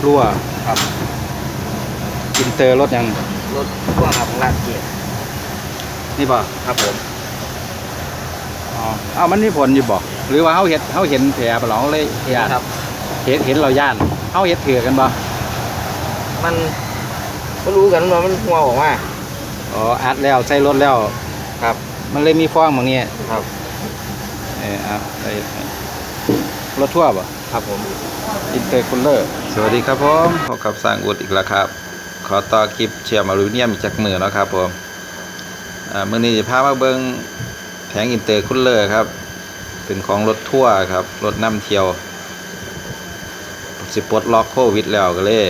เตอร์รถยังรถพ่วงครับของลาดเกียรตินี่บ่ครับผมอ๋อเอ้ามันมีผลอยู่บ่หรือว่าเฮาเฮ็ดเฮาเห็นแผลบ่เราเลยย่านครับ เห็นเห็นเราย่านเฮาเฮ็ดถือกันบ่มันก็รู้กันว่ามันหัวออกมาอ๋ออัดแล้วใส่รถแล้ว ครับ มันเลยมีฟองบางนี้ครับ เออเอาใส่ รถทั่วบ่ครับผมอินเตอร์คูลเลอร์สวัสดีครับผมพบกับสร้างอุดอีกแล้วครับ ขอต่อคลิปเชียร์มาลูเนียมอีกจากมือเนาะครับผมอ่ามื้อนี้จะพามาเบิ่งแผงอินเตอร์คูลเลอร์ครับ เป็นของรถทั่วร์ครับ รถนำเที่ยว สิปลดล็อกโควิดแล้วก็เลย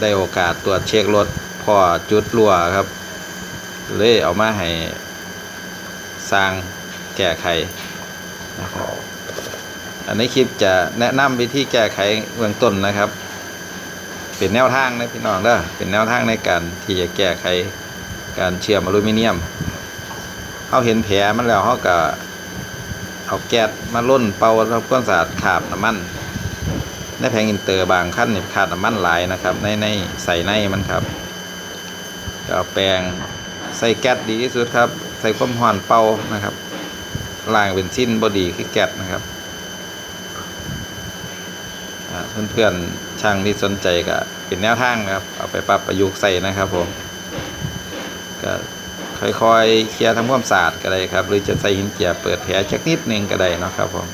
ได้โอกาสตรวจเช็ครถพ่อจุดรั่วครับ เลยเอามาให้สร้างแก้ไขนะครับ อันนี้คลิปจะแนะนำวิธีแก้ไขเบื้องต้นนะครับ เป็นแนวทางนะพี่น้องเด้อเป็นแนวทางในการที่จะแก้ไขการเชื่อมอลูมิเนียมเขาเห็นแผลมันแล้วเขาก็เอาแก๊สมาล่นเป่าทำความสะอาดขาบน้ำมันในแผงอินเตอร์บางขั้นนี่ขาดน้ำมันหลายนะครับ ในในใส่ในมันครับก็เอาแปรงใส่แก๊สดีที่สุดครับ ใส่ความร้อนเป่านะครับล้างเป็นสิ้นบอดีคือแก๊สนะครับ เพื่อนๆช่างที่สนใจก็เป็นแนวทางนะครับ เอาไปปรับประยุกต์ใส่นะครับผมก็ค่อยๆเคลียร์ทำความสะอาดก็ได้ครับ หรือจะใส่หินเจียเปิดแผลจักนิดนึงก็ได้นะครับผม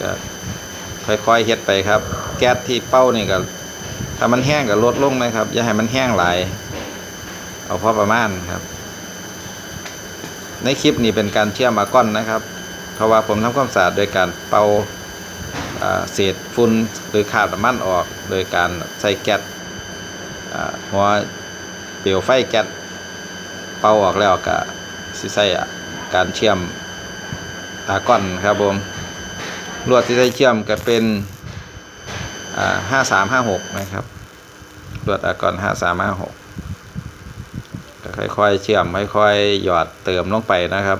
ก็ค่อยๆเฮ็ดไปครับ แก๊สที่เป้านี่ก็ถ้ามันแห้งก็ลดลงนะครับ อย่าให้มันแห้งหลาย เอาพอประมาณครับ ในคลิปนี้เป็นการเชื่อมอาก้อนนะครับ เพราะว่าผมทำความสะอาดโดยการเป่า เศษฝุ่นหรือขาดน้ำมันออก โดยการใส่แก๊สหัวเปลวไฟแก๊สเป่าออกแล้วก็สิใส่การเชื่อมอาก้อนครับผมลวดที่ใช้เชื่อมก็เป็นห้าสามห้าหกนะครับลวดอาก้อนห้าสามห้าหกก็ค่อยๆเชื่อมค่อยๆหยอดเติมลงไปนะครับ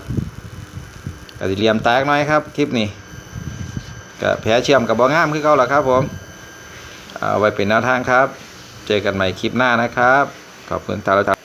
ก็สิเลียมแตกหน่อยครับคลิปนี้ ก็แผลเชื่อมกับบ่งามคือเขาหรอครับผมเอาไว้เป็นแนวทางครับ เจอกันใหม่คลิปหน้านะครับ ขอบคุณท่าน